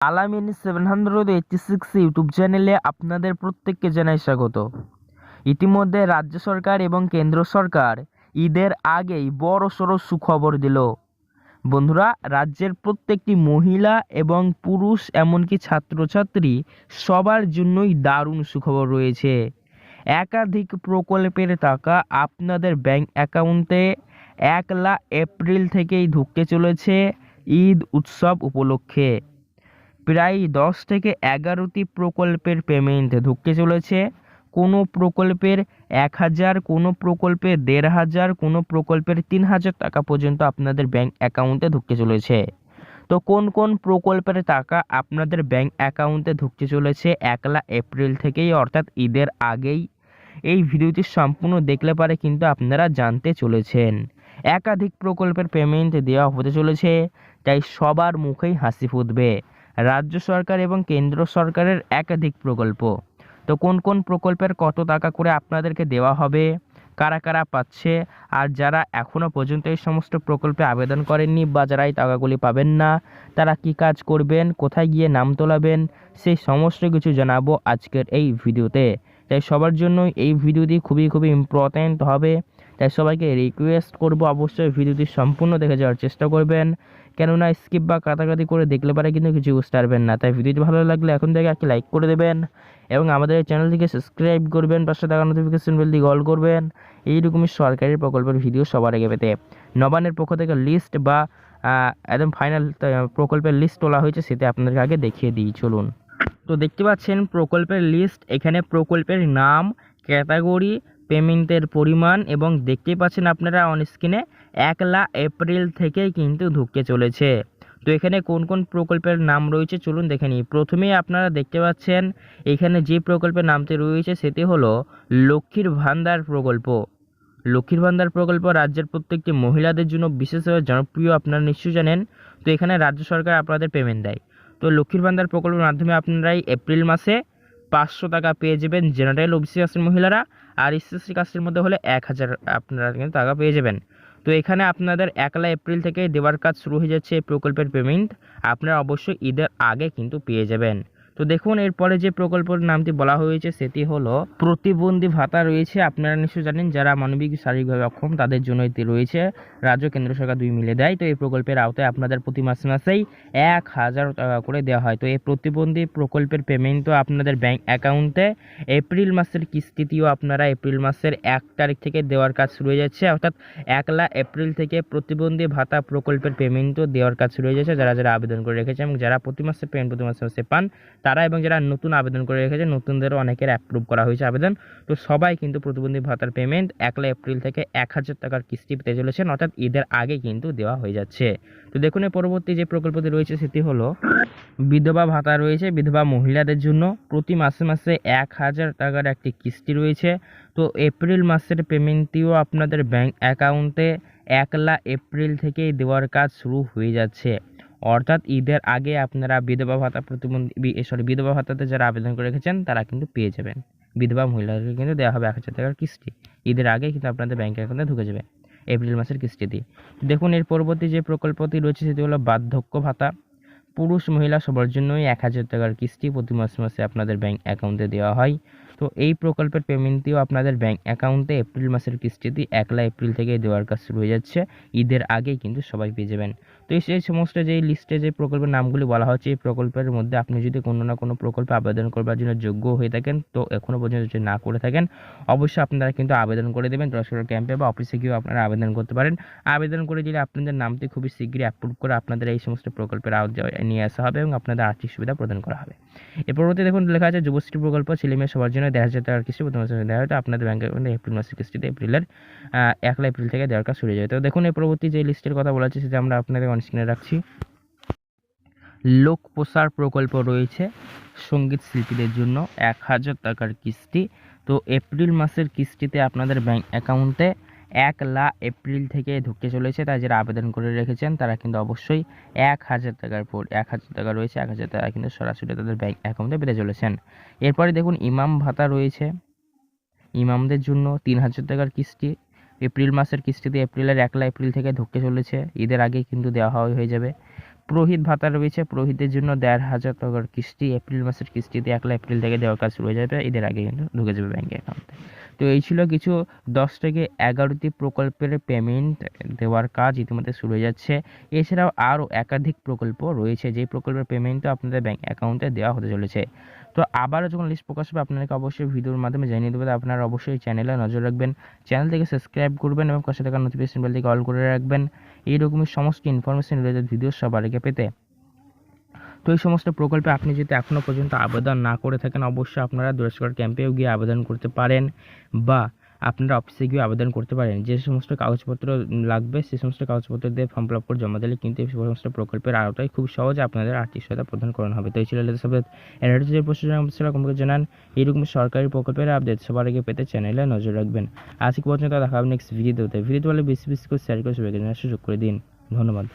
Alamin seven hundred eighty six YouTube চ্যানেলে আপনাদের প্রত্যেককে জানাই স্বাগত। ইতিমধ্যে রাজ্য সরকার এবং কেন্দ্র সরকার ঈদের আগেই বড় সড়ো সুখবর দিল। বন্ধুরা, রাজ্যের প্রত্যেকটি মহিলা এবং পুরুষ এমনকি ছাত্রছাত্রী সবার জন্যই দারুণ সুখবর রয়েছে। একাধিক প্রকল্পের টাকা আপনাদের ব্যাংক অ্যাকাউন্টে একলা এপ্রিল থেকেই ঢুকতে চলেছে ঈদ উৎসব উপলক্ষে। প্রায় দশ থেকে এগারোটি প্রকল্পের পেমেন্ট ঢুকতে চলেছে। কোনো প্রকল্পের এক হাজার, কোনো প্রকল্পে দেড় হাজার, কোনো প্রকল্পের তিন হাজার টাকা পর্যন্ত আপনাদের ব্যাংক অ্যাকাউন্টে ঢুকতে চলেছে। তো কোন কোন প্রকল্পের টাকা আপনাদের ব্যাংক অ্যাকাউন্টে ঢুকতে চলেছে? একলা এপ্রিল থেকেই, অর্থাৎ ঈদের আগেই। এই ভিডিওটি সম্পূর্ণ দেখলে পারে কিন্তু আপনারা জানতে চলেছেন। একাধিক প্রকল্পের পেমেন্ট দেওয়া হতে চলেছে, তাই সবার মুখেই হাসি ফুটবে। রাজ্য সরকার এবং কেন্দ্র সরকারের একাধিক প্রকল্প। তো কোন কোন প্রকল্পের কত টাকা করে আপনাদেরকে দেওয়া হবে, কারা কারা পাচ্ছে, আর যারা এখনও পর্যন্ত এই সমস্ত প্রকল্পে আবেদন করেননি বা যারা এই টাকাগুলি পাবেন না, তারা কি কাজ করবেন, কোথায় গিয়ে নাম তোলাবেন, সেই সমস্ত কিছু জানাব আজকের এই ভিডিওতে। তাই সবার জন্যই এই ভিডিওটি খুবই খুবই ইম্পর্ট্যান্ট হবে। তাই সবাইকে রিকোয়েস্ট করব অবশ্যই ভিডিওটি সম্পূর্ণ দেখে যাওয়ার চেষ্টা করবেন। কেননা স্কিপ বা কাটাকাটি করে দেখলে পারে কিন্তু কিছু বুঝতে পারবেন না। তাই ভিডিওটি ভালো লাগলে এখন থেকে একটি লাইক করে দেবেন এবং আমাদের চ্যানেলটিকে সাবস্ক্রাইব করবেন, পাশে থাকা নোটিফিকেশন বেলটি অল করবেন। এইরকমই সরকারি প্রকল্পের ভিডিও সবার আগে পেতে। নবানের পক্ষ থেকে লিস্ট বা একদম ফাইনাল প্রকল্পের লিস্ট তোলা হয়েছে সেটা আপনাদেরকে আগে দেখিয়ে দিই, চলুন। তো দেখতে পাচ্ছেন প্রকল্পের লিস্ট এখানে প্রকল্পের নাম ক্যাটাগরি পেমেন্টের পরিমাণ এবং দেখতেই পাচ্ছেন আপনারা অন স্ক্রিনে একলা এপ্রিল থেকেই কিন্তু ঢুকতে চলেছে। তো এখানে কোন কোন প্রকল্পের নাম রয়েছে চলুন দেখে নিই। প্রথমেই আপনারা দেখতে পাচ্ছেন, এখানে যে প্রকল্পের নামটি রয়েছে সেটি হলো লক্ষ্মীর ভান্ডার প্রকল্প। লক্ষ্মীর ভান্ডার প্রকল্প রাজ্যের প্রত্যেকটি মহিলাদের জন্য বিশেষভাবে জনপ্রিয়, আপনারা নিশ্চয়ই জানেন। তো এখানে রাজ্য সরকার আপনাদের পেমেন্ট দেয়। তো লক্ষ্মীর ভান্ডার প্রকল্পের মাধ্যমে আপনারাই এপ্রিল মাসে পাঁচশো টাকা পেয়ে যাবেন জেনারেল ওবিসি কাস্টের মহিলারা, আর এসএসসি কাস্টের মধ্যে হলে এক হাজার আপনারা কিন্তু টাকা পেয়ে যাবেন। তো এখানে আপনাদের একলা এপ্রিল থেকে দেওয়ার কাজ শুরু হয়ে যাচ্ছে এই প্রকল্পের পেমেন্ট। আপনারা অবশ্যই ঈদের আগে কিন্তু পেয়ে যাবেন। তো দেখুন, এরপরে যে প্রকল্পের নামটি বলা হয়েছে, সেটি হলো প্রতিবন্ধী ভাতা রয়েছে। আপনারা নিশ্চয়ই জানেন, যারা মানবিক, শারীরিকভাবে অক্ষম, তাদের জন্য এটি রয়েছে। রাজ্য, কেন্দ্র সরকার দুই মিলে দেয়। তো এই প্রকল্পের আওতায় আপনাদের প্রতি মাসে মাসেই এক হাজার টাকা করে দেওয়া হয়। তো এই প্রতিবন্ধী প্রকল্পের পেমেন্ট তো আপনাদের ব্যাংক অ্যাকাউন্টে এপ্রিল মাসের কিস্তিটিও আপনারা এপ্রিল মাসের এক তারিখ থেকে দেওয়ার কাজ শুরু হয়ে যাচ্ছে। অর্থাৎ একলা এপ্রিল থেকে প্রতিবন্ধী ভাতা প্রকল্পের পেমেন্টও দেওয়ার কাজ শুরু হয়ে যাচ্ছে। যারা যারা আবেদন করে রেখেছে এবং যারা প্রতি মাসে পেমেন্ট প্রতি মাসে মাসে পান তারা এবং যারা নতুন আবেদন করে রেখেছে, নতুনদেরও অনেকের অ্যাপ্রুভ করা হয়েছে আবেদন। তো সবাই কিন্তু প্রতিবন্ধী ভাতার পেমেন্ট একলা এপ্রিল থেকে এক হাজার টাকার কিস্তি পেতে চলেছেন, অর্থাৎ ঈদের আগে কিন্তু দেওয়া হয়ে যাচ্ছে। তো দেখুন পরবর্তী যে প্রকল্পটি রয়েছে, সেটি হলো বিধবা ভাতা রয়েছে বিধবা মহিলাদের জন্য। প্রতি মাসে মাসে এক হাজার টাকার একটি কিস্তি রয়েছে। তো এপ্রিল মাসের পেমেন্টটিও আপনাদের ব্যাংক অ্যাকাউন্টে একলা এপ্রিল থেকেই দেওয়ার কাজ শুরু হয়ে যাচ্ছে। অর্থাৎ ঈদের আগে আপনারা বিধবা ভাতা প্রতিবন্ধী সরি বিধবা ভাতাতে যারা আবেদন করে রেখেছেন, তারা কিন্তু পেয়ে যাবেন। বিধবা মহিলাদেরকে কিন্তু দেওয়া হবে এক হাজার টাকার কিস্তি। ঈদের আগে কিন্তু আপনাদের ব্যাংক অ্যাকাউন্টে ঢুকে যাবে এপ্রিল মাসের কিস্তিটি। দেখুন, এর পরবর্তী যে প্রকল্পটি রয়েছে, সেটি হলো বার্ধক্য ভাতা। পুরুষ মহিলা সবার জন্যই এক হাজার টাকার কিস্তি প্রতি মাসে মাসে আপনাদের ব্যাঙ্ক অ্যাকাউন্টে দেওয়া হয়। তো এই প্রকল্পের পেমেন্টটিও আপনাদের ব্যাঙ্ক অ্যাকাউন্টে এপ্রিল মাসের কিস্তিটি একলা এপ্রিল থেকে দেওয়ার কাজ শুরু হয়ে যাচ্ছে। ঈদের আগেই কিন্তু সবাই পেয়ে যাবেন। তো এই সমস্ত যে লিস্টে যে প্রকল্পের নামগুলি বলা হচ্ছে, এই প্রকল্পের মধ্যে আপনি যদি কোনো না কোনো প্রকল্পে আবেদন করবার জন্য যোগ্য হয়ে থাকেন, তো এখনও পর্যন্ত যদি না করে থাকেন, অবশ্যই আপনারা কিন্তু আবেদন করে দেবেন। দর্শকের ক্যাম্পে বা অফিসে গিয়েও আপনারা আবেদন করতে পারেন। আবেদন করে দিলে আপনাদের নামটি খুবই শীঘ্রই অ্যাপ্রুভ করে আপনাদের এই সমস্ত প্রকল্পের আওতায় নিয়ে আসা হবে এবং আপনাদের আর্থিক সুবিধা প্রদান করা হবে। এর পরবর্তী দেখুন, লেখা আছে, যুবশ্রী প্রকল্প ছেলে মেয়ে সবার জন্য দেড় হাজার টাকার কিস্তি, প্রথম দেওয়া হয়তো আপনাদের ব্যাংক এপ্রিল মাসের কিস্তিতে এপ্রিলের একলা এপ্রিল থেকে দেওয়ার কাজ শুরু যাবে। তো দেখুন এই পরবর্তী যে লিস্টের কথা বলা হচ্ছে, সেটা আমরা আপনাদের অনস্ক্রিনে রাখছি। লোক প্রসার প্রকল্প রয়েছে সংগীত শিল্পীদের জন্য এক হাজার টাকার কিস্তি। তো এপ্রিল মাসের কিস্তিতে আপনাদের ব্যাংক অ্যাকাউন্টে এক লা এপ্রিল থেকে ঢুকতে চলেছে। তাই যারা আবেদন করে রেখেছেন, তারা কিন্তু অবশ্যই এক হাজার টাকার পর এক হাজার টাকা রয়েছে, এক হাজার টাকা কিন্তু সরাসরি তাদের ব্যাংক অ্যাকাউন্টে পেতে চলেছেন। এরপরে দেখুন, ইমাম ভাতা রয়েছে। ইমামদের জন্য তিন হাজার টাকার কিস্তি। এপ্রিল মাসের কিস্তিতে এপ্রিলের একলা এপ্রিল থেকে ঢুকতে চলেছে। ঈদের আগে কিন্তু দেওয়া হওয়া হয়ে যাবে। পুরোহিত ভাতা রয়েছে। পুরোহিতের জন্য দেড় হাজার টাকার কিস্তি এপ্রিল মাসের কিস্তিতে একলা এপ্রিল থেকে দেওয়ার কাজ শুরু হয়ে যাবে। এদের আগে কিন্তু ঢুকে যাবে ব্যাঙ্কে অ্যাকাউন্টে তো এই ছিল কিছু দশ থেকে এগারোটি প্রকল্পের পেমেন্ট দেওয়ার কাজ ইতিমধ্যে শুরু হয়ে যাচ্ছে। এছাড়াও আরও একাধিক প্রকল্প রয়েছে। যেই প্রকল্পের পেমেন্টও আপনাদের ব্যাঙ্ক অ্যাকাউন্টে দেওয়া হতে চলেছে। তো আবারও যখন লিস্ট প্রকাশ হবে, আপনাদেরকে অবশ্যই ভিডিওর মাধ্যমে জানিয়ে দেবো। আপনারা অবশ্যই চ্যানেলে নজর রাখবেন চ্যানেল থেকে সাবস্ক্রাইব করবেন এবং পাশে থাকা নোটিফিকেশন বেল থেকে অল করে রাখবেন। এইরকমই সমস্ত ইনফরমেশন রিলেটেড ভিডিও সবার আগে পেতে। তো এই সমস্ত প্রকল্পে আপনি যদি এখনও পর্যন্ত আবেদন না করে থাকেন, অবশ্যই আপনারা দুরাসকর ক্যাম্পেও গিয়ে আবেদন করতে পারেন বা আপনারা অফিসে গিয়ে আবেদন করতে পারেন। যে সমস্ত কাগজপত্র লাগবে সেই সমস্ত কাগজপত্র দিয়ে ফর্ম ফিল আপ করে জমা দিলে কিন্তু এই সমস্ত প্রকল্পের আওতায় খুব সহজে আপনাদের আর্থিক সহায়তা প্রদান করানো হবে। তো এই ছিল সব এর যে প্রশ্ন জানান। এইরকম সরকারি প্রকল্পের আপডেট সবার আগে পেতে চ্যানেলে নজর রাখবেন। আজকে পর্যন্ত দেখা হবে নেক্সট ভিডিওতে ভিডিওতে বলে বেশি বেশি করে শেয়ার করে সবাইকে সুযোগ করে দিন। ধন্যবাদ।